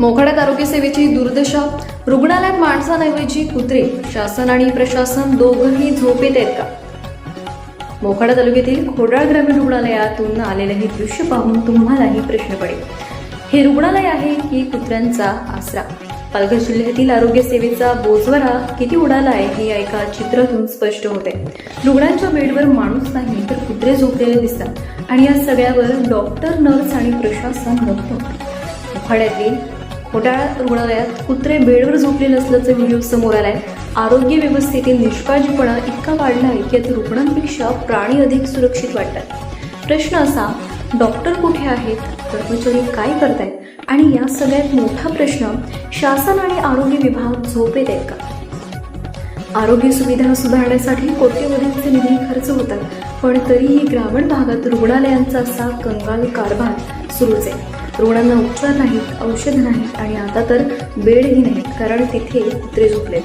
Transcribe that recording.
मोखाड्यात आरोग्य सेवेची दुर्दशा रुग्णालयात माणसांऐवजी कुत्रे शासन आणि प्रशासन दोघंही झोपेत आहेत का? मोखाडा तालुक्यातील खोडाळ ग्रामीण रुग्णालयातून आलेलं हे दृश्य पाहून तुम्हालाही प्रश्न पडेल. हे रुग्णालय आहे की कुत्र्यांचा आसरा? पालघर जिल्ह्यातील आरोग्य सेवेचा बोजवरा किती उडाला आहे हे एका चित्रातून स्पष्ट होते रुग्णांच्या बेडवर माणूस नाही तर कुत्रे झोपलेले दिसतात. आणि या सगळ्यावर डॉक्टर नर्स आणि प्रशासन बघतो मोखाड्यातील खोटाळा रुग्णालयात कुत्रे बेडवर झोपलेलं असल्याचा व्हिडिओ समोर आलाय. आरोग्य व्यवस्थेतील निष्काळजीपणा इतका वाढला आहे की आता रुग्णांपेक्षा प्राणी अधिक सुरक्षित वाटतात. प्रश्न असा डॉक्टर कुठे आहेत कर्मचारी काय करतायत? आणि या सगळ्यात मोठा प्रश्न शासन आणि आरोग्य विभाग झोपेत आहेत का? आरोग्य सुविधा सुधारण्यासाठी कोट्यवधींचे निधी खर्च होतात पण तरीही ग्रामीण भागात रुग्णालयांचा असा कंगाल कारभार सुरूच आहे. रुग्णांना उपचार नाहीत औषध नाहीत आणि आता तर बेडही नाहीत कारण तिथे कुत्रे झोपलेत.